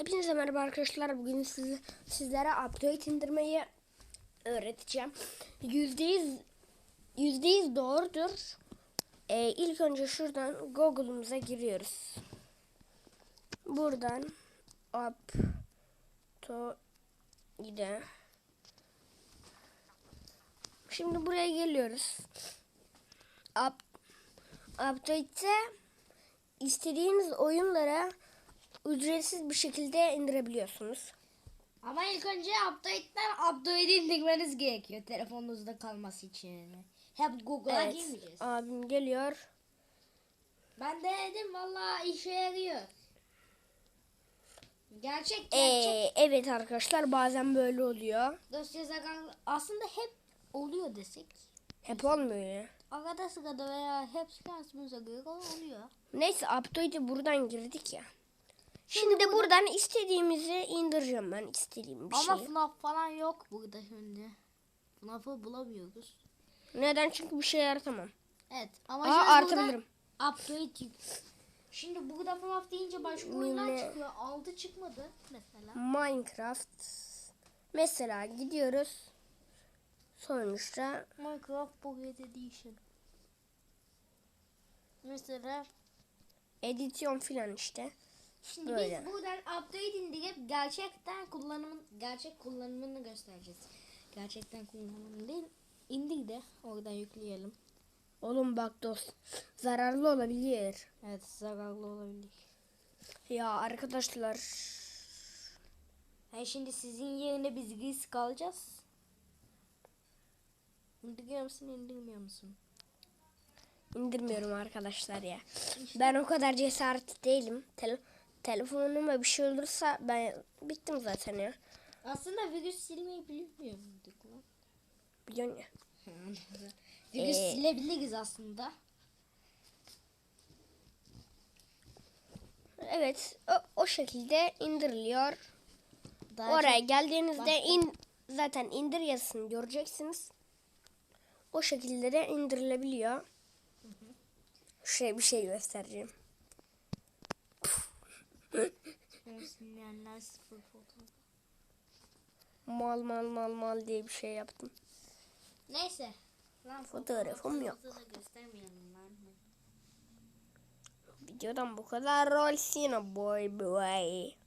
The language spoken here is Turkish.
Hepinize merhaba arkadaşlar. Bugün siz, sizlere update indirmeyi öğreteceğim. Yüzde yüz, yüzde yüz doğrudur. Ee, ilk önce şuradan Google'ımıza giriyoruz. Buradan up to ide. Şimdi buraya geliyoruz. Up, update'te istediğiniz oyunlara ücretsiz bir şekilde indirebiliyorsunuz. Ama ilk önce update'den update indirmeniz gerekiyor telefonunuzda kalması için. Hep Google'a Evet. girmeyeceğiz. Abim geliyor. Ben denedim valla işe yarıyor. Gerçek gerçek. Ee, evet arkadaşlar bazen böyle oluyor. Dosya aslında hep oluyor desek. Hep olmuyor ya. Arada sırada veya hep şansımıza göre oluyor. Neyse update'e buradan girdik ya. Şimdi de buradan istediğimizi indireceğim ben istediğim bir Ama şeyi. FNAF falan yok burada şimdi. FNAF'ı bulamıyoruz. Neden? Çünkü bir şey yaratamam. Evet ama Aa update yük- Şimdi burada FNAF deyince başka oyunlar çıkıyor. 6 çıkmadı mesela. Minecraft. Mesela gidiyoruz. Sonuçta Minecraft Pocket Edition. Mesela edityon filan işte. Şimdi Böyle. biz buradan update indirip gerçekten kullanımın gerçek kullanımını göstereceğiz. Gerçekten kullanımını değil. İndir de oradan yükleyelim. Oğlum bak dost. Zararlı olabilir. Evet zararlı olabilir. Ya arkadaşlar. Ha şimdi sizin yerine biz risk alacağız. İndiriyor musun indirmiyor musun? indirmiyorum arkadaşlar ya. Ben o kadar cesaretli değilim. Tele telefonuma bir şey olursa ben bittim zaten ya. Aslında virüs silmeyi bilmiyor muyduk lan? Biliyorsun ya. virüs Ee, silebiliriz aslında. Evet o, o şekilde indiriliyor. Daha Oraya geldiğinizde başka- in zaten indir yazısını göreceksiniz. O şekilde de indirilebiliyor. Şey bir şey göstereceğim. Sinyaller sıfır fotoğraf. Mal mal mal mal diye bir şey yaptım. Neyse. Lan Fotoğrafım yok. Videodan bu kadar rol sino boy boy.